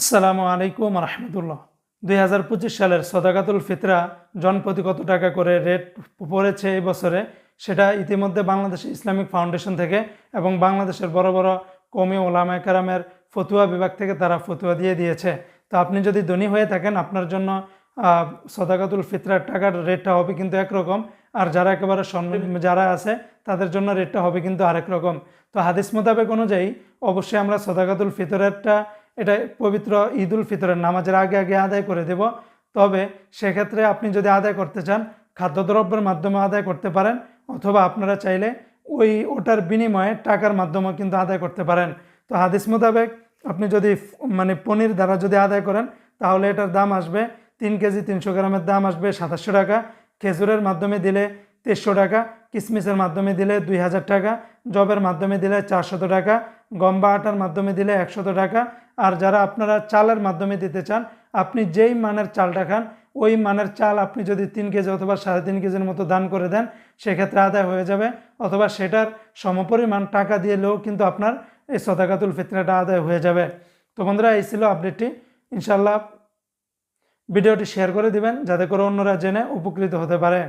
আসসালামু আলাইকুম রহমতুল্লাহ। দুই হাজার পঁচিশ সালের সদাকাতুল ফিতরা জনপ্রতি কত টাকা করে রেট পড়েছে এই বছরে? সেটা ইতিমধ্যে বাংলাদেশ ইসলামিক ফাউন্ডেশন থেকে এবং বাংলাদেশের বড় বড় কমি ওলামা কারামের ফতুয়া বিভাগ থেকে তারা ফতুয়া দিয়ে দিয়েছে। তো আপনি যদি ধনী হয়ে থাকেন, আপনার জন্য সদাকাতুল ফিতরার টাকার রেটটা হবে কিন্তু একরকম। আর যারা একেবারে যারা আছে, তাদের জন্য রেটটা হবে কিন্তু আরেক রকম। তো হাদিস মোতাবেক অনুযায়ী অবশ্যই আমরা সদাকাতুল ফিতরেরটা এটা পবিত্র ঈদ উল ফিতরের নামাজের আগে আগে আদায় করে দেব। তবে সেক্ষেত্রে আপনি যদি আদায় করতে চান, খাদ্যদ্রব্যের মাধ্যমে আদায় করতে পারেন, অথবা আপনারা চাইলে ওই ওটার বিনিময়ে টাকার মাধ্যমেও কিন্তু আদায় করতে পারেন। তো হাদিস মোতাবেক আপনি যদি মানে পনির দ্বারা যদি আদায় করেন, তাহলে এটার দাম আসবে তিন কেজি তিনশো গ্রামের দাম আসবে সাতাশশো টাকা। খেজুরের মাধ্যমে দিলে তেইশশো টাকা। কিসমিসের মাধ্যমে দিলে দুই হাজার টাকা, জবের মাধ্যমে দিলে চারশত টাকা গম্বা আটার মাধ্যমে দিলে একশত টাকা। আর যারা আপনারা চালের মাধ্যমে দিতে চান, আপনি যেই মানের চালটা খান, ওই মানের চাল আপনি যদি তিন কেজি অথবা সাড়ে তিন কেজির মতো দান করে দেন, সেক্ষেত্রে আদায় হয়ে যাবে। অথবা সেটার সমপরিমাণ টাকা দিয়ে দিলেও কিন্তু আপনার এই সদাকাতুল ফিতরাটা আদায় হয়ে যাবে। তো বন্ধুরা, এই ছিল আপডেটটি। ইনশাল্লাহ ভিডিওটি শেয়ার করে দিবেন, যাতে করে অন্যরা জেনে উপকৃত হতে পারে।